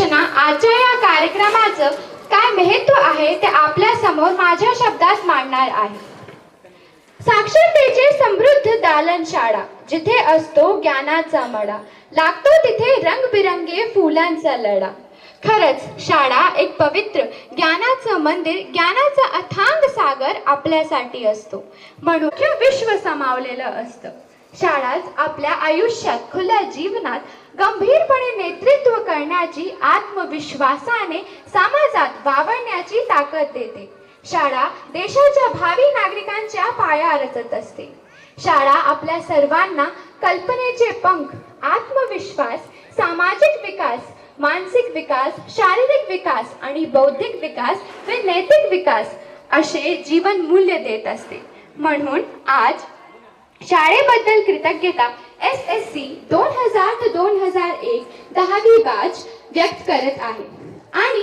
घोषणा आजच्या या कार्यक्रमाचं काय महत्त्व आहे ते आपल्यासमोर माझ्या शब्दात मांडणार आहे. साक्षरतेचे समृद्ध दालन शाळा जिथे असतो ज्ञानाचा मळा लागतो तिथे रंगबिरंगी फुलांचा लढा. खरंच शाळा एक पवित्र ज्ञानाचं मंदिर ज्ञानाचा अथांग सागर आपल्यासाठी असतो. म्हणून विश्व समावलेलं असतं. शाळाच आपल्या आयुष्यात खुल्या जीवनात गंभीर करण्याची आत्मविश्वासाने समाजात वावरण्याची ताकद देते. शाळा देशाच्या भावी नागरिकांच्या पाया रचत असते. शाळा आपल्या सर्वांना कल्पनेचे पंख आत्मविश्वास सामाजिक विकास मानसिक विकास शारीरिक विकास आणि बौद्धिक विकास व नैतिक विकास असे जीवन मूल्य देत असते. म्हणून आज शाळेबद्दल कृतज्ञता एस एस सी दोन हजार ते दोन हजार एक दहावी बॅच व्यक्त करत आहे. आणि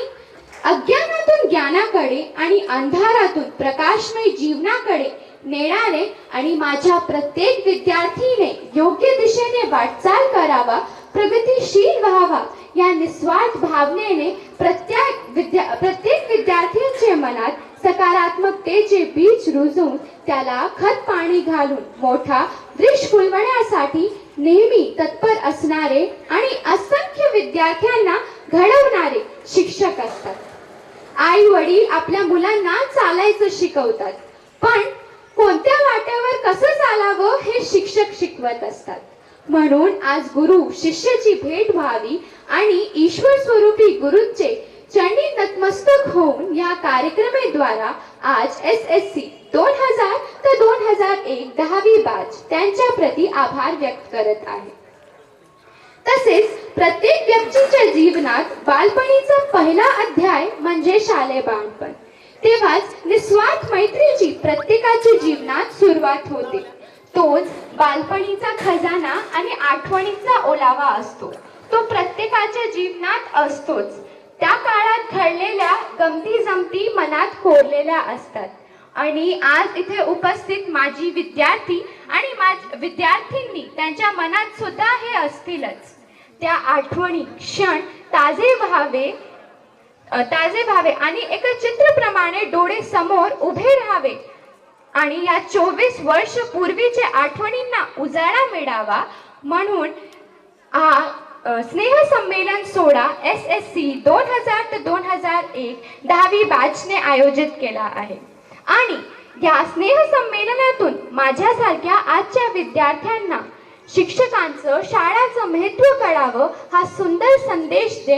अज्ञानातून ज्ञानाकडे आणि अंधारातून प्रकाशमय जीवनाकडे नेणारे आणि माझ्या प्रत्येक विद्यार्थीने योग्य दिशेने वाटचाल करावा प्रगतीशील व्हावा या निस्वार्थ भावनेने प्रत्येक विद्या प्रत्येक विद्यार्थ्यांचे मनात सकारात्मकतेचे बीज रुजून त्याला खत पाणी घालून मोठा रिश फुलवण्यासाठी नेहमी तत्पर असणारे आणि असंख्य विद्यार्थ्यांना घडवणारे शिक्षक असतात. आई वडील आपल्या मुलांना चालायचं शिकवतात. पण कोणत्या वाट्यावर कसं चालावं हे शिक्षक शिकवत असतात. म्हणून आज गुरु शिष्याची भेट व्हावी आणि ईश्वर स्वरूपी गुरुंचे चंडी नतमस्तक होऊन या कार्यक्रमेद्वारा आज एस एस सी दोन हजार ते दोन हजार एक दहावी बॅच त्यांच्या प्रती आभार व्यक्त करत आहे. तसेच प्रत्येक व्यक्तीच्या जीवनात बालपणीचा पहिला अध्याय म्हणजे शालेय बालपण. तेव्हाच निस्वार्थ मैत्रीची प्रत्येकाच्या जीवनात सुरुवात होते. तोच बालपणीचा खजाना आणि आठवणीचा ओलावा असतो. तो प्रत्येकाच्या जीवनात असतोच. त्या काळात घडलेल्या गमती जमती मनात कोरलेल्या असतात. आणि आज इथे उपस्थित माझी विद्यार्थी आणि माझ विद्यार्थींनी त्यांच्या मनात सुद्धा हे असतीलच. त्या आठवणी क्षण ताजे व्हावे ताजे व्हावे आणि एका चित्रप्रमाणे डोळे समोर उभे राहावे. आणि या चोवीस वर्ष पूर्वीच्या आठवणींना उजाळा मिळावा म्हणून हा स्नेहसंमेलन सोहळा एस एस सी दोन हजार ते दोन हजार एक दहावी बॅचने आयोजित केला आहे. आणि या स्नेह संमेलनातून माझ्यासारख्या आजच्या विद्यार्थ्यांना शिक्षकांचं शाळाचं महत्त्व कळावं हा सुंदर संदेश दे